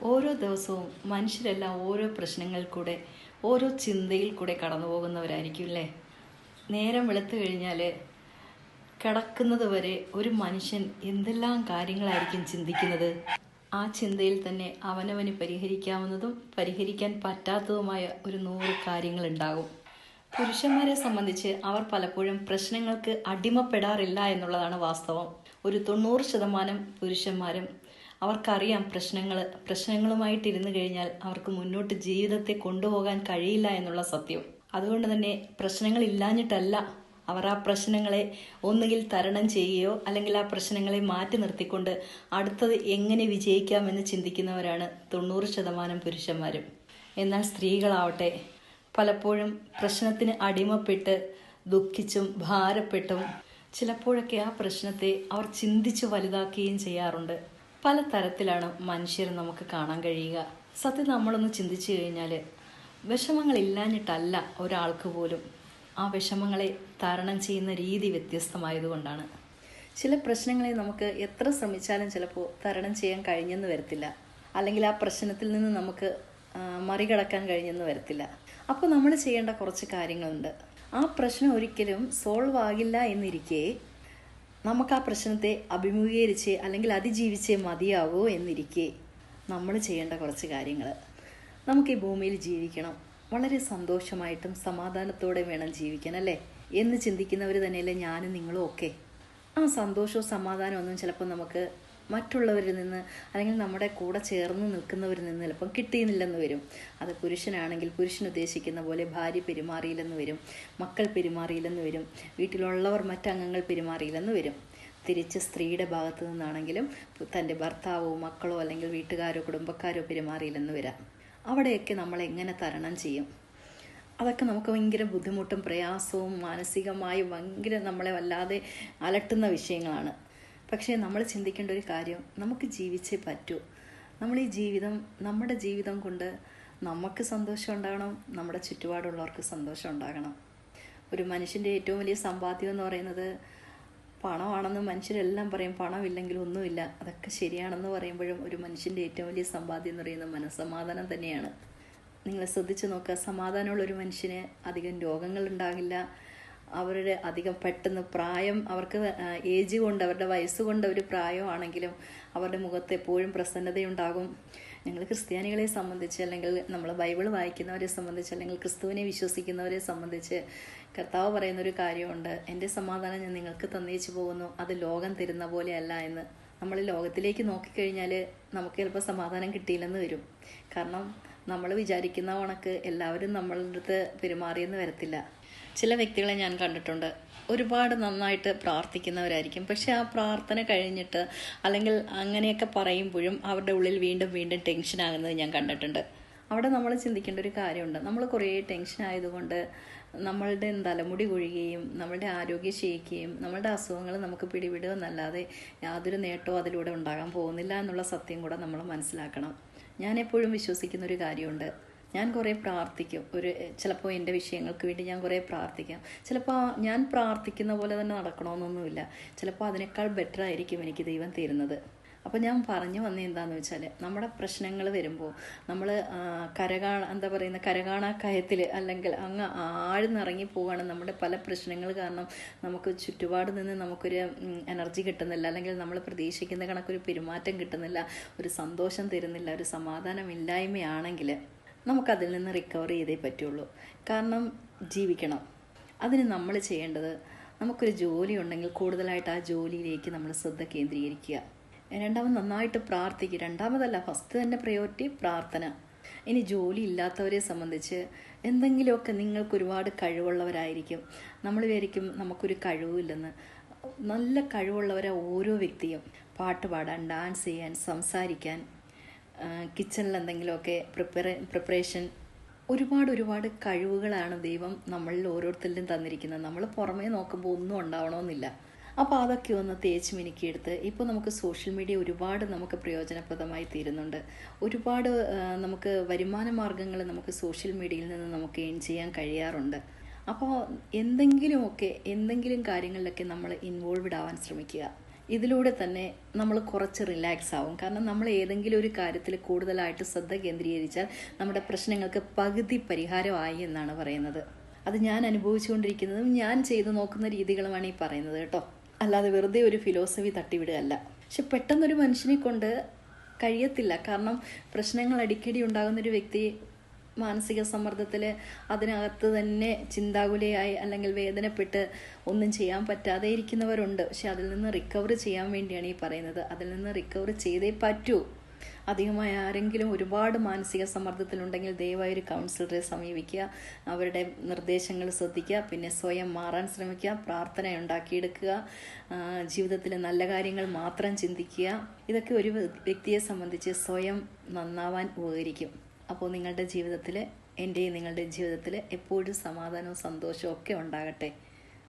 ഓരോ ദിവസവും മനുഷ്യരെല്ലാം ഓരോ പ്രശ്നങ്ങൾ കൂടെ ഓരോ ചിന്തയിൽ കൂടെ കടന്നു പോകുന്നവരായിരിക്കും അല്ലേ? നേരം വെളുത്തു കഴിഞ്ഞാൽ കിടക്കുന്നത് വരെ ഒരു മനുഷ്യൻ എന്തെല്ലാം കാര്യങ്ങളായിരിക്കും ചിന്തിക്കുന്നത്? ആ ചിന്തയിൽ തന്നെ അവനവന് പരിഹരിക്കാവുന്നതും പരിഹരിക്കാൻ പറ്റാത്തതുമായ ഒരു നൂറ് കാര്യങ്ങളുണ്ടാകും. പുരുഷന്മാരെ സംബന്ധിച്ച് അവർ പലപ്പോഴും പ്രശ്നങ്ങൾക്ക് അടിമപ്പെടാറില്ല എന്നുള്ളതാണ് വാസ്തവം. ഒരു തൊണ്ണൂറ് ശതമാനം പുരുഷന്മാരും അവർക്കറിയാം പ്രശ്നങ്ങൾ പ്രശ്നങ്ങളുമായിട്ടിരുന്നു കഴിഞ്ഞാൽ അവർക്ക് മുന്നോട്ട് ജീവിതത്തെ കൊണ്ടുപോകാൻ കഴിയില്ല എന്നുള്ള സത്യം. അതുകൊണ്ട് തന്നെ പ്രശ്നങ്ങൾ ഇല്ലാഞ്ഞിട്ടല്ല അവർ ആ പ്രശ്നങ്ങളെ ഒന്നുകിൽ തരണം ചെയ്യുകയോ അല്ലെങ്കിൽ ആ പ്രശ്നങ്ങളെ മാറ്റി നിർത്തിക്കൊണ്ട് അടുത്തത് എങ്ങനെ വിജയിക്കാമെന്ന് ചിന്തിക്കുന്നവരാണ് തൊണ്ണൂറ് ശതമാനം പുരുഷന്മാരും. എന്നാൽ സ്ത്രീകളാവട്ടെ പലപ്പോഴും പ്രശ്നത്തിന് അടിമപ്പെട്ട് ദുഃഖിച്ചും ഭാരപ്പെട്ടും ചിലപ്പോഴൊക്കെ ആ പ്രശ്നത്തെ അവർ ചിന്തിച്ച് വലുതാക്കുകയും ചെയ്യാറുണ്ട്. പല തരത്തിലാണ് മനുഷ്യർ നമുക്ക് കാണാൻ കഴിയുക. സത്യം നമ്മളൊന്ന് ചിന്തിച്ചു കഴിഞ്ഞാൽ വിഷമങ്ങളില്ലാഞ്ഞിട്ടല്ല ഒരാൾക്ക് പോലും ആ വിഷമങ്ങളെ തരണം ചെയ്യുന്ന രീതി വ്യത്യസ്തമായതുകൊണ്ടാണ്. ചില പ്രശ്നങ്ങളെ നമുക്ക് എത്ര ശ്രമിച്ചാലും ചിലപ്പോൾ തരണം ചെയ്യാൻ കഴിഞ്ഞെന്ന് വരത്തില്ല. അല്ലെങ്കിൽ ആ പ്രശ്നത്തിൽ നിന്ന് നമുക്ക് മറികടക്കാൻ കഴിഞ്ഞെന്ന് വരത്തില്ല. അപ്പോൾ നമ്മൾ ചെയ്യേണ്ട കുറച്ച് കാര്യങ്ങളുണ്ട്. ആ പ്രശ്നം ഒരിക്കലും സോൾവ് ആകില്ല എന്നിരിക്കെ നമുക്ക് ആ പ്രശ്നത്തെ അഭിമുഖീകരിച്ച് അല്ലെങ്കിൽ അതിജീവിച്ചേ മതിയാവോ എന്നിരിക്കെ നമ്മൾ ചെയ്യേണ്ട കുറച്ച് കാര്യങ്ങൾ. നമുക്ക് ഈ ഭൂമിയിൽ ജീവിക്കണം. വളരെ സന്തോഷമായിട്ടും സമാധാനത്തോടെ വേണം ജീവിക്കാൻ അല്ലേ? എന്ന് ചിന്തിക്കുന്നവർ തന്നെയല്ലേ ഞാനും നിങ്ങളും ഒക്കെ. ആ സന്തോഷവും സമാധാനമൊന്നും ചിലപ്പോൾ നമുക്ക് മറ്റുള്ളവരിൽ നിന്ന് അല്ലെങ്കിൽ നമ്മുടെ കൂടെ ചേർന്ന് നിൽക്കുന്നവരിൽ നിന്ന് ചിലപ്പം കിട്ടിയെന്നില്ലെന്ന് വരും. അത് പുരുഷനാണെങ്കിൽ പുരുഷൻ ഉദ്ദേശിക്കുന്ന പോലെ ഭാര്യ പെരുമാറിയില്ലെന്ന് വരും. മക്കൾ പെരുമാറിയില്ലെന്ന് വരും. വീട്ടിലുള്ളവർ മറ്റംഗങ്ങൾ പെരുമാറിയില്ലെന്ന് വരും. തിരിച്ച് സ്ത്രീയുടെ ഭാഗത്തു നിന്നാണെങ്കിലും തന്റെ ഭർത്താവോ മക്കളോ അല്ലെങ്കിൽ വീട്ടുകാരോ കുടുംബക്കാരോ പെരുമാറിയില്ലെന്ന് വരാം. അവിടെയൊക്കെ നമ്മൾ എങ്ങനെ തരണം ചെയ്യും? അതൊക്കെ നമുക്ക് ഭയങ്കര ബുദ്ധിമുട്ടും പ്രയാസവും മാനസികമായും ഭയങ്കര നമ്മളെ വല്ലാതെ അലട്ടുന്ന വിഷയങ്ങളാണ്. പക്ഷേ നമ്മൾ ചിന്തിക്കേണ്ട ഒരു കാര്യം നമുക്ക് ജീവിച്ചേ പറ്റൂ. നമ്മൾ ഈ ജീവിതം നമ്മുടെ ജീവിതം കൊണ്ട് നമുക്ക് സന്തോഷം ഉണ്ടാകണം നമ്മുടെ ചുറ്റുപാടുള്ളവർക്ക് സന്തോഷം ഉണ്ടാകണം. ഒരു മനുഷ്യന്റെ ഏറ്റവും വലിയ സമ്പാദ്യം എന്ന് പറയുന്നത് പണമാണെന്ന് മനുഷ്യരെല്ലാം പറയും പണമില്ലെങ്കിൽ ഒന്നുമില്ല. അതൊക്കെ ശരിയാണെന്ന് പറയുമ്പോഴും ഒരു മനുഷ്യന്റെ ഏറ്റവും വലിയ സമ്പാദ്യം എന്ന് പറയുന്നത് മനസ്സമാധാനം തന്നെയാണ്. നിങ്ങൾ ശ്രദ്ധിച്ചു നോക്കുക സമാധാനമുള്ള ഒരു മനുഷ്യന് അധികം രോഗങ്ങൾ ഉണ്ടാകില്ല. അവരുടെ അധികം പെട്ടെന്ന് പ്രായം അവർക്ക് ഏജ് കൊണ്ട് അവരുടെ വയസ്സ് കൊണ്ട് ഒരു പ്രായമാണെങ്കിലും അവരുടെ മുഖത്ത് എപ്പോഴും പ്രസന്നതയുണ്ടാകും. ഞങ്ങൾ ക്രിസ്ത്യാനികളെ സംബന്ധിച്ച് അല്ലെങ്കിൽ നമ്മൾ ബൈബിൾ വായിക്കുന്നവരെ സംബന്ധിച്ച് അല്ലെങ്കിൽ ക്രിസ്തുവിനെ വിശ്വസിക്കുന്നവരെ സംബന്ധിച്ച് കർത്താവ് പറയുന്ന ഒരു കാര്യമുണ്ട്. എന്റെ സമാധാനം ഞാൻ നിങ്ങൾക്ക് തന്നേച്ചു പോകുന്നു. അത് ലോകം തരുന്ന പോലെയല്ല എന്ന്. നമ്മൾ ലോകത്തിലേക്ക് നോക്കിക്കഴിഞ്ഞാൽ നമുക്ക് ചിലപ്പോൾ സമാധാനം കിട്ടിയില്ലെന്ന് വരും. കാരണം നമ്മൾ വിചാരിക്കുന്ന കണക്ക് എല്ലാവരും നമ്മളുടെ അടുത്ത് പെരുമാറിയെന്ന് വരത്തില്ല. ചില വ്യക്തികളെ ഞാൻ കണ്ടിട്ടുണ്ട്. ഒരുപാട് നന്നായിട്ട് പ്രാർത്ഥിക്കുന്നവരായിരിക്കും. പക്ഷെ ആ പ്രാർത്ഥന കഴിഞ്ഞിട്ട് അല്ലെങ്കിൽ അങ്ങനെയൊക്കെ പറയുമ്പോഴും അവരുടെ ഉള്ളിൽ വീണ്ടും വീണ്ടും ടെൻഷൻ ആകുന്നത് ഞാൻ കണ്ടിട്ടുണ്ട്. അവിടെ നമ്മൾ ചിന്തിക്കേണ്ട ഒരു കാര്യമുണ്ട്. നമ്മൾ കുറേ ടെൻഷൻ ആയതുകൊണ്ട് നമ്മളുടെ തലമുടി കൊഴിയുകയും നമ്മളുടെ ആരോഗ്യം ക്ഷയിക്കുകയും നമ്മളുടെ അസുഖങ്ങൾ നമുക്ക് പിടിവിടുമെന്നല്ലാതെ യാതൊരു നേട്ടവും അതിലൂടെ ഉണ്ടാകാൻ പോകുന്നില്ല എന്നുള്ള സത്യം കൂടെ നമ്മൾ മനസ്സിലാക്കണം. ഞാൻ എപ്പോഴും വിശ്വസിക്കുന്ന ഒരു കാര്യമുണ്ട്. ഞാൻ കുറേ പ്രാർത്ഥിക്കും. ഒരു ചിലപ്പോൾ എന്റെ വിഷയങ്ങൾക്ക് വേണ്ടി ഞാൻ കുറേ പ്രാർത്ഥിക്കാം. ചിലപ്പോൾ ഞാൻ പ്രാർത്ഥിക്കുന്ന പോലെ തന്നെ നടക്കണമെന്നൊന്നുമില്ല ചിലപ്പോൾ അതിനേക്കാൾ ബെറ്റർ ആയിരിക്കും എനിക്ക് ദൈവം തരുന്നത്. അപ്പോൾ ഞാൻ പറഞ്ഞു വന്നത് എന്താണെന്ന് വെച്ചാൽ നമ്മുടെ പ്രശ്നങ്ങൾ വരുമ്പോൾ നമ്മൾ കരകാണ എന്താ പറയുന്ന കരകാണാക്കയത്തിൽ അല്ലെങ്കിൽ അങ്ങ് ആഴ്ന്നിറങ്ങി പോവുകയാണ് നമ്മുടെ പല പ്രശ്നങ്ങൾ കാരണം നമുക്ക് ചുറ്റുപാട് നിന്ന് നമുക്കൊരു എനർജി കിട്ടുന്നില്ല. അല്ലെങ്കിൽ നമ്മൾ പ്രതീക്ഷിക്കുന്ന കണക്കൊരു പെരുമാറ്റം കിട്ടുന്നില്ല. ഒരു സന്തോഷം തരുന്നില്ല. ഒരു സമാധാനമില്ലായ്മയാണെങ്കിൽ നമുക്കതിൽ നിന്ന് റിക്കവർ ചെയ്തേ പറ്റുള്ളൂ. കാരണം ജീവിക്കണം. അതിന് നമ്മൾ ചെയ്യേണ്ടത് നമുക്കൊരു ജോലി ഉണ്ടെങ്കിൽ കൂടുതലായിട്ട് ആ ജോലിയിലേക്ക് നമ്മൾ ശ്രദ്ധ കേന്ദ്രീകരിക്കുക. രണ്ടാമത് നന്നായിട്ട് പ്രാർത്ഥിക്കുക. രണ്ടാമതല്ല ഫസ്റ്റ് തന്നെ പ്രയോറിറ്റി പ്രാർത്ഥന. ഇനി ജോലി ഇല്ലാത്തവരെ സംബന്ധിച്ച് എന്തെങ്കിലുമൊക്കെ നിങ്ങൾക്ക് ഒരുപാട് കഴിവുള്ളവരായിരിക്കും. നമ്മൾ വിചാരിക്കും നമുക്കൊരു കഴിവില്ലെന്ന്. നല്ല കഴിവുള്ളവരെ ഓരോ വ്യക്തിയും. പാട്ട് പാടാൻ ഡാൻസ് ചെയ്യാൻ സംസാരിക്കാൻ. കിച്ചണിൽ എന്തെങ്കിലുമൊക്കെ പ്രിപ്പറേ പ്രിപ്പറേഷൻ ഒരുപാട് ഒരുപാട് കഴിവുകളാണ് ദൈവം നമ്മളിൽ ഓരോരുത്തരിലും തന്നിരിക്കുന്നത്. നമ്മൾ പുറമേ നോക്കുമ്പോൾ ഒന്നും ഉണ്ടാവണമെന്നില്ല. അപ്പോൾ അതൊക്കെ ഒന്ന് തേച്ച് മിനുക്കിയെടുത്ത് ഇപ്പോൾ നമുക്ക് സോഷ്യൽ മീഡിയ ഒരുപാട് നമുക്ക് പ്രയോജനപ്രദമായി തീരുന്നുണ്ട്. ഒരുപാട് നമുക്ക് വരുമാന മാർഗങ്ങൾ നമുക്ക് സോഷ്യൽ മീഡിയയിൽ നിന്ന് നമുക്ക് ഏൺ ചെയ്യാൻ കഴിയാറുണ്ട്. അപ്പോൾ എന്തെങ്കിലുമൊക്കെ എന്തെങ്കിലും കാര്യങ്ങളിലൊക്കെ നമ്മൾ ഇൻവോൾവ്ഡ് ആവാൻ ശ്രമിക്കുക. ഇതിലൂടെ തന്നെ നമ്മൾ കുറച്ച് റിലാക്സ് ആവും. കാരണം നമ്മൾ ഏതെങ്കിലും ഒരു കാര്യത്തിൽ കൂടുതലായിട്ട് ശ്രദ്ധ കേന്ദ്രീകരിച്ചാൽ നമ്മുടെ പ്രശ്നങ്ങൾക്ക് പകുതി പരിഹാരമായി എന്നാണ് പറയുന്നത്. അത് ഞാൻ അനുഭവിച്ചുകൊണ്ടിരിക്കുന്നതും ഞാൻ ചെയ്തു നോക്കുന്ന രീതികളുമാണ് ഈ പറയുന്നത് കേട്ടോ. അല്ലാതെ വെറുതെ ഒരു ഫിലോസഫി തട്ടിവിടുകയല്ല. പക്ഷെ പെട്ടെന്നൊരു മനുഷ്യനെ കൊണ്ട് കഴിയത്തില്ല. കാരണം പ്രശ്നങ്ങൾ അടിക്കടി ഉണ്ടാകുന്ന ഒരു വ്യക്തി മാനസിക സമ്മർദ്ദത്തിൽ അതിനകത്ത് തന്നെ ചിന്താകുലയായി അല്ലെങ്കിൽ വേദനപ്പെട്ട് ഒന്നും ചെയ്യാൻ പറ്റാതെ ഇരിക്കുന്നവരുണ്ട്. പക്ഷെ അതിൽ നിന്ന് റിക്കവർ ചെയ്യാൻ വേണ്ടിയാണ് ഈ പറയുന്നത്. അതിൽ നിന്ന് റിക്കവർ ചെയ്തേ പറ്റൂ. അധികമായി ആരെങ്കിലും ഒരുപാട് മാനസിക സമ്മർദ്ദത്തിലുണ്ടെങ്കിൽ ദയവായി ഒരു കൗൺസിലറെ സമീപിക്കുക. അവരുടെ നിർദ്ദേശങ്ങൾ ശ്രദ്ധിക്കുക. പിന്നെ സ്വയം മാറാൻ ശ്രമിക്കുക. പ്രാർത്ഥന ഉണ്ടാക്കിയെടുക്കുക ജീവിതത്തിൽ നല്ല കാര്യങ്ങൾ മാത്രം ചിന്തിക്കുക. ഇതൊക്കെ ഒരു വ്യക്തിയെ സംബന്ധിച്ച് സ്വയം നന്നാവാൻ ഉപകരിക്കും. അപ്പോൾ നിങ്ങളുടെ ജീവിതത്തിൽ എന്റെയും നിങ്ങളുടെ ജീവിതത്തിൽ എപ്പോഴും സമാധാനവും സന്തോഷവും ഒക്കെ ഉണ്ടാകട്ടെ?